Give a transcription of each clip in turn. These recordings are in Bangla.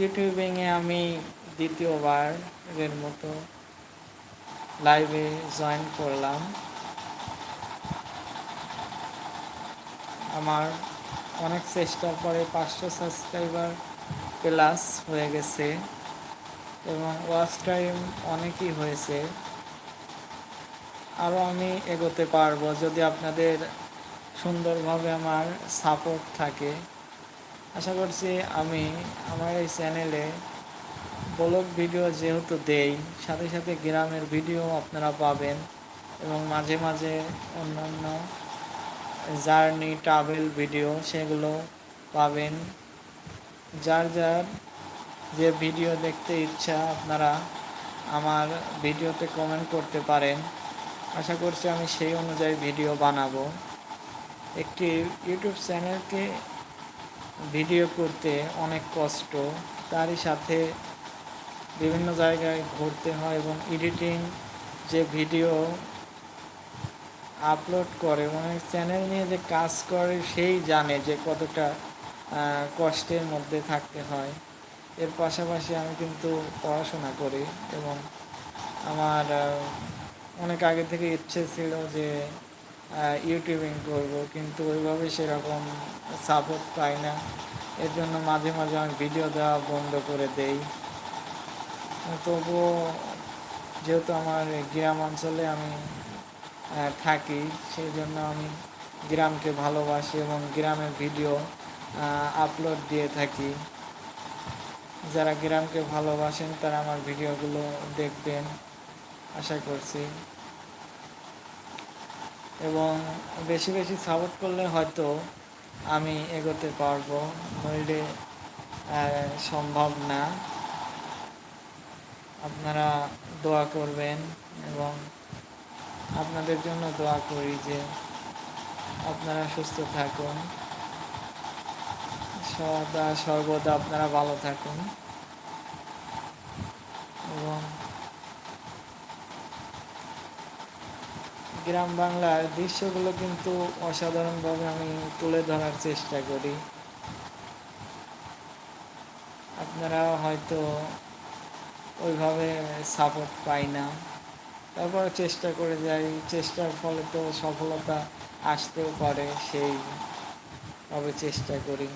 ইউটিউবিংয়ে আমি দ্বিতীয়বার এর মতো লাইভে জয়েন করলাম। আমার অনেক চেষ্টার পরে পাঁচশো সাবস্ক্রাইবার প্লাস হয়ে গেছে এবং ওয়াচ টাইম অনেকই হয়েছে। আরও আমি এগোতে পারব যদি আপনাদের সুন্দরভাবে আমার সাপোর্ট থাকে। আশা করছি আমি আমার এই চ্যানেলে ব্লগ ভিডিও যেহেতু দেই, সাথে সাথে গ্রামের ভিডিও আপনারা পাবেন এবং মাঝে মাঝে অন্যান্য জার্নি ট্রাভেল ভিডিও সেগুলো পাবেন। যার যার যে ভিডিও দেখতে ইচ্ছা আপনারা আমার ভিডিওতে কমেন্ট করতে পারেন। আশা করছি আমি সেই অনুযায়ী ভিডিও বানাবো। একটি ইউটিউব চ্যানেলকে ভিডিও করতে অনেক কষ্ট। তারই সাথে বিভিন্ন জায়গায় ঘুরতে হয় এবং এডিটিং যে ভিডিও আপলোড করে মানে চ্যানেল নিয়ে যে কাজ করে সেই জানে যে কতটা কষ্টের মধ্যে থাকতে হয়। এর পাশাপাশি আমি কিন্তু পড়াশোনা করি এবং আমার অনেক আগে থেকে ইচ্ছে ছিল যে ইউটিউবিং করব, কিন্তু ওইভাবে সেরকম সাপোর্ট পাই না। এর জন্য মাঝে মাঝে আমি ভিডিও দেওয়া বন্ধ করে দেই। তবুও যেহেতু আমার গ্রাম অঞ্চলে আমি থাকি সেই জন্য আমি গ্রামকে ভালোবাসি এবং গ্রামের ভিডিও আপলোড দিয়ে থাকি। যারা গ্রামকে ভালোবাসেন, তারা আমার ভিডিওগুলো দেখবেন। আশা করছি। এবং বেশি বেশি সাপোর্ট করলে হয়তো আমি এগোতে পারব। নইলে সম্ভব না। আপনারা দোয়া করবেন এবং আপনাদের জন্য দোয়া করি যে আপনারা সুস্থ থাকুন। সদা সর্বদা আপনারা ভালো থাকুন এবং গ্রাম বাংলার দৃশ্যগুলো কিন্তু অসাধারণভাবে আমি তুলে ধরার চেষ্টা করি। আপনারা হয়তো ওইভাবে সাপোর্ট পাই না। তারপর চেষ্টা করে যাই, চেষ্টার ফলে তো সফলতা আসতেও পারে, সেইভাবে চেষ্টা করি।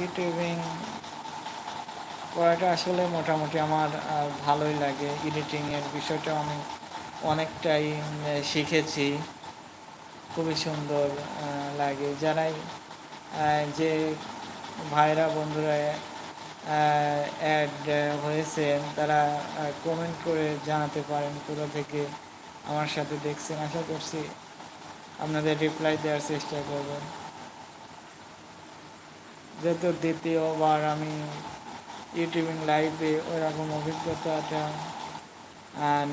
ইউটিউবিং করাটা আসলে মোটামুটি আমার ভালোই লাগে। এডিটিংয়ের বিষয়টা আমি অনেকটাই শিখেছি। খুবই সুন্দর লাগে। যারাই যে ভাইরা, বন্ধুরা অ্যাড হয়েছেন, তারা কমেন্ট করে জানাতে পারেন কোথা থেকে আমার সাথে দেখছেন। আশা করছি আপনাদের রিপ্লাই দেওয়ার চেষ্টা করবেন। যেহেতু দ্বিতীয়বার আমি ইউটিউবিং লাইভে ওরকম অভিজ্ঞতাটা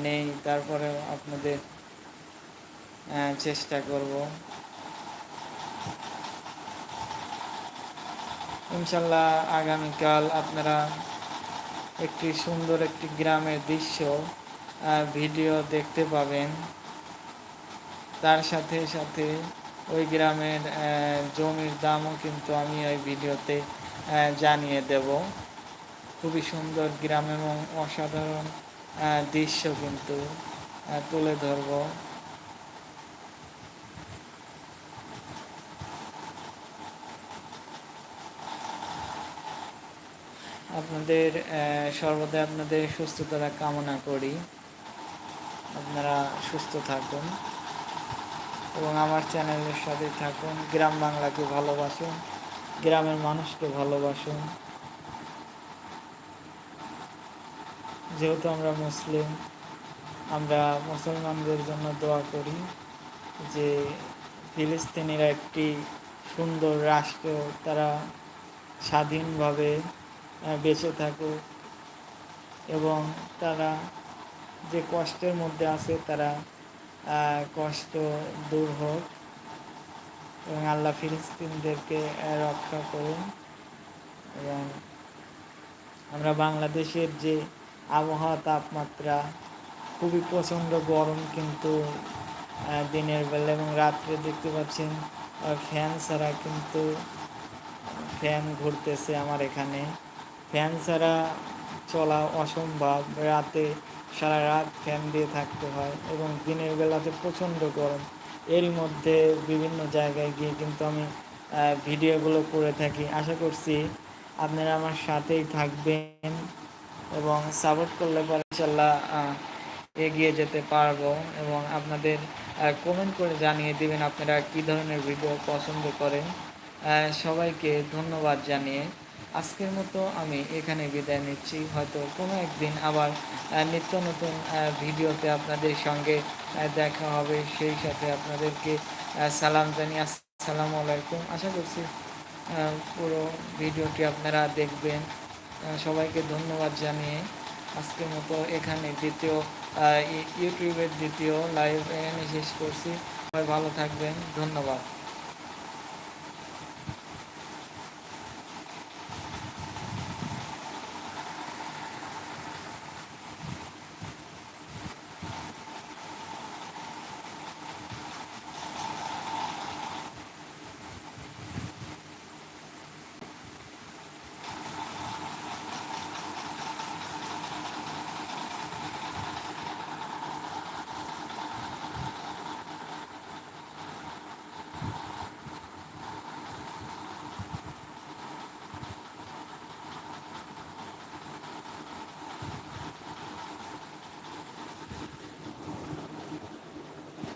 নেই। তারপরে আপনাদের চেষ্টা করব। ইনশাল্লাহ আগামীকাল আপনারা একটি সুন্দর একটি গ্রামের দৃশ্য ভিডিও দেখতে পাবেন। তার সাথে সাথে ওই গ্রামের জমির দামও কিন্তু আমি ওই ভিডিওতে জানিয়ে দেব। খুবই সুন্দর গ্রাম এবং অসাধারণ দৃশ্য কিন্তু তুলে ধরব। আপনাদের সর্বদা আপনাদের সুস্থতা কামনা করি। আপনারা সুস্থ থাকুন এবং আমার চ্যানেলের সাথে থাকুন। গ্রাম বাংলাকে ভালোবাসুন, গ্রামের মানুষকে ভালোবাসুন। যেহেতু আমরা মুসলিম, আমরা মুসলমানদের জন্য দোয়া করি যে ফিলিস্তিনিরা একটি সুন্দর রাষ্ট্র তারা স্বাধীনভাবে বেঁচে থাকুক এবং তারা যে কষ্টের মধ্যে আছে তারা কষ্ট দূর হোক এবং আল্লাহ ফিলিস্তিনদেরকে রক্ষা করুন এবং আমরা বাংলাদেশের যে আবহাওয়া তাপমাত্রা খুবই প্রচণ্ড গরম কিন্তু দিনের বেলা এবং রাত্রে দেখতে পাচ্ছেন ফ্যান ছাড়া কিন্তু, ফ্যান ঘুরতেছে আমার এখানে। ফ্যান ছাড়া চলা অসম্ভব। রাতে সারা রাত ফ্যান দিয়ে থাকতে হয় এবং দিনের বেলাতে প্রচণ্ড গরম। এরই মধ্যে বিভিন্ন জায়গায় গিয়ে কিন্তু আমি ভিডিওগুলো করে থাকি। আশা করছি আপনারা আমার সাথেই থাকবেন। এবং সাপোর্ট করলে পরে ইনশাল্লাহ এগিয়ে যেতে পারব এবং আপনাদের কমেন্ট করে জানিয়ে দিবেন আপনারা কী ধরনের ভিডিও পছন্দ করেন। সবাইকে ধন্যবাদ জানিয়ে আজকের মতো আমি এখানে বিদায় নিচ্ছি। হয়তো কোনো একদিন আবার নিত্য নতুন ভিডিওতে আপনাদের সঙ্গে দেখা হবে। সেই সাথে আপনাদেরকে সালাম জানিয়ে আসসালামু আলাইকুম। আশা করছি পুরো ভিডিওটি আপনারা দেখবেন। সবাইকে ধন্যবাদ জানিয়ে আজকের মতো এখানে দ্বিতীয় ইউটিউবের দ্বিতীয় লাইভ এনে শেষ করছি। সবাই ভালো থাকবেন। ধন্যবাদ।